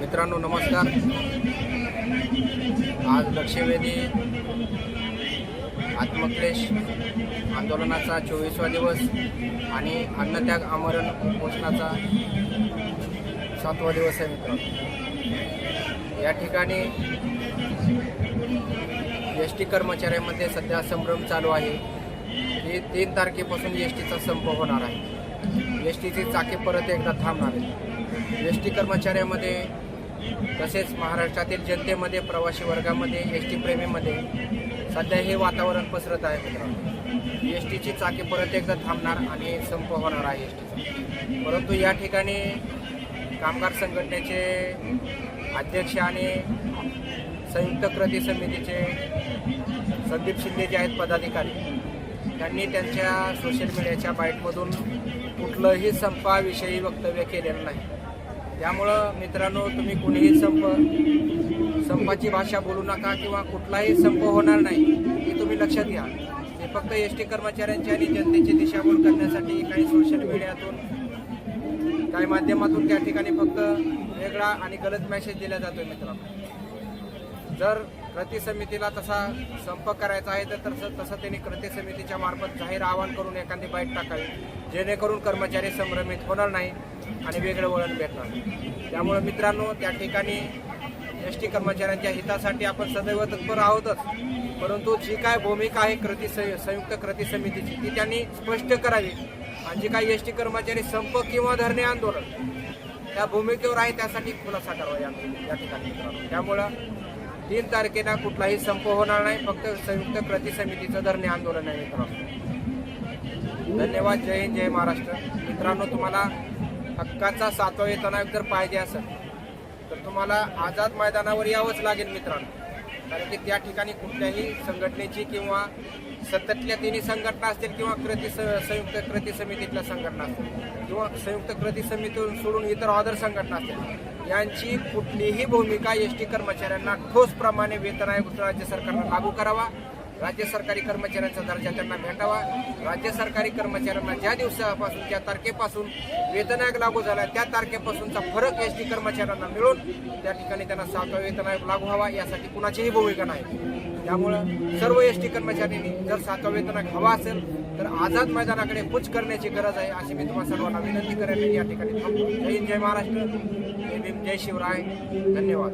मित्रांनो नमस्कार. आज लक्षवेधी आत्मक्लेश आंदोलनाचा चोवीसवा दिवस आणि अन्नत्याग आमरण उपोषणाचा सातवा दिवस आहे मित्रांनो. या ठिकाणी एस टी कर्मचाऱ्यांमध्ये सध्या संभ्रम चालू आहे. हे तीन तारखेपासून एस टीचा संप होणार आहे. एस टीची चाके परत एकदा थांबणार आहे एस टी कर्मचाऱ्यामध्ये तसेच महाराष्ट्रातील जनतेमध्ये प्रवासी वर्गामध्ये एस टी प्रेमीमध्ये सध्या हे वातावरण पसरत आहे मित्रांनो. एस टीची चाके परत एकदा थांबणार आणि संप होणार आहे एस टीचा. परंतु या ठिकाणी कामगार संघटनेचे अध्यक्ष आणि संयुक्त कृती समितीचे संदीप शिंदे जे आहेत पदाधिकारी त्यांनी त्यांच्या सोशल मीडियाच्या बाईटमधून कुठलंही संपाविषयी वक्तव्य केलेलं नाही. त्यामुळं मित्रांनो तुम्ही कुणीही संप संपाची भाषा बोलू नका किंवा कुठलाही संप होणार नाही हे तुम्ही लक्षात घ्या. हे फक्त एस टी कर्मचाऱ्यांची आणि जनतेची दिशाभूल करण्यासाठी काही सोशल मीडियातून काही माध्यमातून त्या ठिकाणी फक्त वेगळा आणि गलत मेसेज दिला जातोय मित्रांनो. जर कृती समितीला तसा संप करायचा आहे तर तसं तसं त्यांनी कृती समितीच्या मार्फत जाहीर आवाहन करून एखादी बाईट टाकावी जेणेकरून कर्मचारी संभ्रमित होणार नाही आणि वेगळं वळण भेटणार त्यामुळे मित्रांनो त्या ठिकाणी एस टी कर्मचाऱ्यांच्या हितासाठी आपण सदैव तत्पर आहोतच. परंतु जी काय भूमिका आहे कृती संयुक्त कृती समितीची ती त्यांनी स्पष्ट करावी. आणि जी काही एस टी कर्मचारी संप किंवा धरणे आंदोलन त्या भूमिकेवर आहे त्यासाठी खुलासा करावा या ठिकाणी त्यामुळं तीन तारखेला कुठलाही संप होणार नाही. फक्त संयुक्त कृती समितीचं धरणे आंदोलन आहे मित्रांनो. धन्यवाद. जय हिंद जय महाराष्ट्र. मित्रांनो तुम्हाला हक्काचा सातवा येताना जर पाहिजे असेल तर तुम्हाला आझाद मैदानावर यावंच लागेल मित्रांनो. कारण की त्या ठिकाणी कुठल्याही संघटनेची किंवा सततल्या तिन्ही संघटना असतील किंवा कृती स- संयुक्त कृती समितीतल्या संघटना असतील किंवा संयुक्त कृती समितीतून सोडून इतर ऑदर संघटना असतील यांची कुठलीही भूमिका एस टी कर्मचाऱ्यांना ठोस प्रमाणे वेतन आयोग राज्य सरकारनं लागू करावा. राज्य सरकारी कर्मचाऱ्यांचा दर्जा त्यांना भेटावा. राज्य सरकारी कर्मचाऱ्यांना ज्या दिवसापासून ज्या तारखेपासून वेतन आयोग लागू झाला त्या तारखेपासूनचा फरक एस टी कर्मचाऱ्यांना मिळून त्या ठिकाणी त्यांना सातवा वेतन आयोग लागू व्हावा यासाठी कुणाचीही भूमिका नाही. त्यामुळं सर्व एस टी कर्मचाऱ्यांनी जर सातवा वेतन आयोग हवा असेल तर आझाद मैदानाकडे कूच करण्याची गरज आहे अशी मी तुम्हाला सर्वांना विनंती करेन. या ठिकाणी थांबतो जय हिंद जय महाराष्ट्र. जय भीम जय शिवराय धन्यवाद.